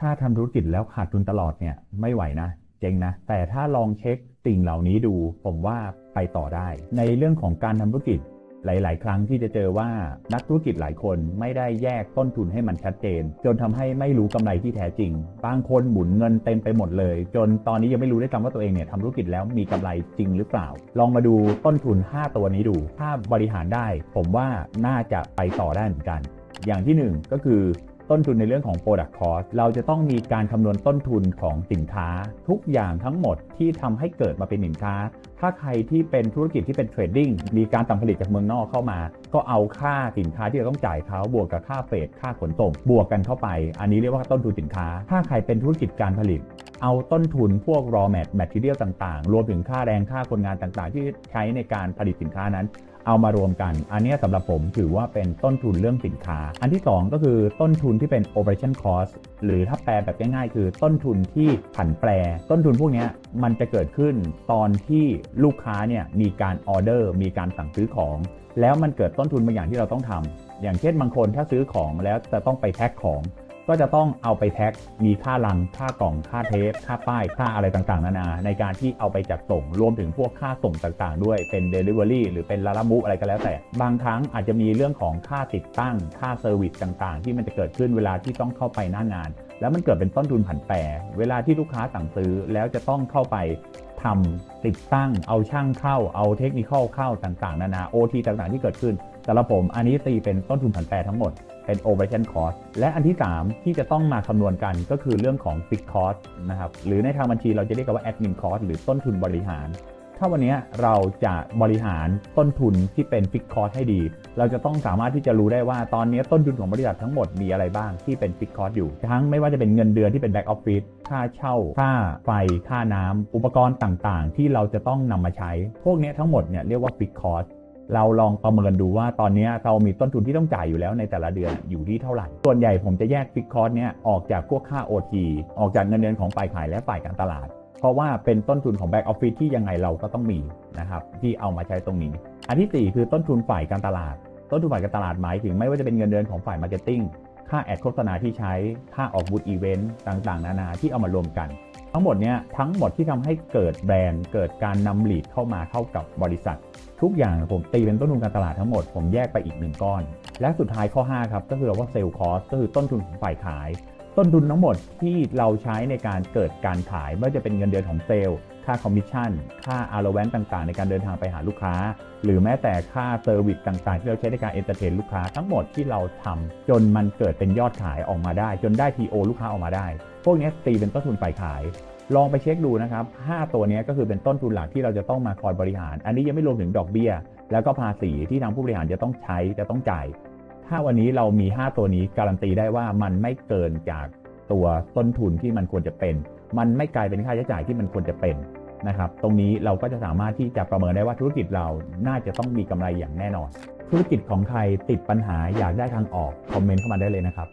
ถ้าทำธุรกิจแล้วขาดทุนตลอดเนี่ยไม่ไหวนะ เจ๊งนะ แต่ถ้าลองเช็คสิ่งเหล่านี้ดู ผมว่าไปต่อได้ ในเรื่องของการทำธุรกิจหลาย ๆ ครั้งที่จะเจอว่านักธุรกิจหลายคนไม่ได้แยกต้นทุนให้มันชัดเจน จนทำให้ไม่รู้กำไรที่แท้จริง บางคนหมุนเงินเต็มไปหมดเลย จนตอนนี้ยังไม่รู้ได้วยซ้ำว่าตัวเองเนี่ยทำธุรกิจแล้วมีกำไรจริงหรือเปล่า ลองมาดูต้นทุน 5 ตัวนี้ดู ถ้าบริหารได้ ผมว่าน่าจะไปต่อได้เหมือนกัน อย่างที่หนึ่งก็คือ ต้นทุนในเรื่องของ Product Cost เราจะต้องมีการคำนวณต้นทุนของสินค้า ทุกอย่างทั้งหมดที่ทำให้เกิดมาเป็นสินค้า ถ้าใครที่เป็นธุรกิจที่เป็นเทรดดิ้งมีการสั่งผลิตจากเมืองนอกเข้ามา ก็เอาค่าสินค้าที่เราต้องจ่ายเขาบวกกับค่าเฟรดค่าขนส่งบวกกันเข้าไป อันนี้เรียกว่าต้นทุนสินค้า ถ้าใครเป็นธุรกิจการผลิต เอาต้นทุนพวก raw mat material ต่างๆ รวมถึงค่าแรงค่าคนงานต่างๆ ที่ใช้ในการผลิตสินค้านั้น เอามารวมกัน อันนี้สำหรับผมถือว่าเป็นต้นทุนเรื่องสินค้า อันที่ 2 ก็คือต้นทุนที่เป็น operation cost หรือถ้าแปลแบบง่ายๆ คือต้นทุนที่ผันแปร ต้นทุนพวกนี้มันจะเกิดขึ้นตอนที่ลูกค้าเนี่ยมีการออเดอร์มีการสั่งซื้อของ แล้วมันเกิดต้นทุนบางอย่างที่เราต้องทำอย่างเช่นบางคนถ้าซื้อของแล้วจะต้องไปแพ็คของ ก็จะต้องเอาไปแพ็ค มีค่าลัง ค่ากล่อง ค่าเทป ค่าป้าย ค่าอะไรต่างๆ นานา ในการที่เอาไปจัดส่ง รวมถึงพวกค่าส่งต่างๆ ด้วย เป็น Delivery หรือเป็นลาลามุอะไรก็แล้วแต่ บางครั้งอาจจะมีเรื่องของค่าติดตั้ง ค่าเซอร์วิสต่างๆ ที่มันจะเกิดขึ้นเวลาที่ต้องเข้าไปหน้างาน แล้วมันเกิดเป็นต้นทุนผันแปร เวลาที่ลูกค้าสั่งซื้อแล้วจะต้องเข้าไป ทำติดตั้ง เอาช่างเข้า เอาเทคนิคเข้าต่างๆ นานาโอทีต่างๆ ที่เกิดขึ้นสำหรับผมอันนี้ตีเป็นต้นทุนผันแปรทั้งหมดเป็น operation cost และอันที่ 3 ที่จะต้องมาคำนวณกันก็คือเรื่องของ fixed cost นะครับหรือในทางบัญชีเราจะเรียกกันว่า admin cost หรือต้นทุนบริหาร ถ้าวันนี้เราจะบริหารต้นทุนที่เป็น fixed cost ให้ดี เราจะต้องสามารถที่จะรู้ได้ว่าตอนนี้ต้นทุนของบริษัททั้งหมดมีอะไรบ้างที่เป็น fixed cost อยู่ ทั้งไม่ว่าจะเป็นเงินเดือนที่เป็น back office ค่าเช่า ค่าไฟ ค่าน้ำอุปกรณ์ต่างๆ ที่เราจะต้องนำมาใช้ พวกนี้ทั้งหมดเนี่ยเรียกว่า fixed cost เราลองประเมินดูว่าตอนนี้เรามีต้นทุนที่ต้องจ่ายอยู่แล้วในแต่ละเดือนอยู่ที่เท่าไหร่ ส่วนใหญ่ผมจะแยกฟิกคอร์สเนี่ยออกจากพวกค่า OT ออกจากเงินเดือนของฝ่ายขายและฝ่ายการตลาด เพราะว่าเป็นต้นทุนของแบ็กออฟฟิศที่ยังไงเราก็ต้องมีนะครับที่เอามาใช้ตรงนี้ อันที่ 4 คือต้นทุนฝ่ายการตลาด ต้นทุนฝ่ายการตลาดหมายถึงไม่ว่าจะเป็นเงินเดือนของฝ่ายมาร์เก็ตติ้งค่าแอดโฆษณาที่ใช้ค่าออกบูธอีเวนต์ต่างๆ นานาที่เอามารวมกัน ทั้งหมดเนี้ยทั้งหมดที่ทำให้เกิดแบรนด์ เกิดการนำลีดเข้ามาเข้ากับบริษัท ทุกอย่างผมตีเป็นต้นทุนการตลาดทั้งหมดผมแยกไปอีกหนึ่งก้อน และสุดท้ายข้อ 5 ครับก็คือเราว่าเซลล์คอสก็คือต้นทุนของฝ่ายขาย ต้นทุนทั้งหมดที่เราใช้ในการเกิดการขายไม่ว่าจะเป็นเงินเดือนของเซลล์ ค่าคอมมิชชั่น ค่าอาร์แวนต่างๆ ในการเดินทางไปหาลูกค้า หรือแม้แต่ค่าเซอร์วิสต่างๆ ที่เราใช้ในการเอนเตอร์เทนลูกค้าทั้งหมดที่เราทำจนมันเกิดเป็นยอดขายออกมาได้ จนได้ TO ลูกค้าออกมาได้ พวกนี้ตีเป็นต้นทุนฝ่ายขายลองไปเช็คดูนะครับ 5 ตัวนี้ก็คือเป็นต้นทุนหลักที่เราจะต้องมาคอยบริหาร อันนี้ยังไม่รวมถึงดอกเบี้ย แล้วก็ภาษีที่ทางผู้บริหารจะต้องใช้จะต้องจ่าย ถ้าวันนี้เรามี 5 ตัวนี้การันตีได้ว่ามันไม่เกินจากตัวต้นทุนที่มันควรจะเป็น มันไม่กลายเป็นค่าใช้จ่ายที่มันควรจะเป็นนะครับ ตรงนี้เราก็จะสามารถที่จะประเมินได้ว่าธุรกิจเราน่าจะต้องมีกำไรอย่างแน่นอน ธุรกิจของใครติดปัญหาอยากได้ทางออกคอมเมนต์เข้ามาได้เลยนะครับ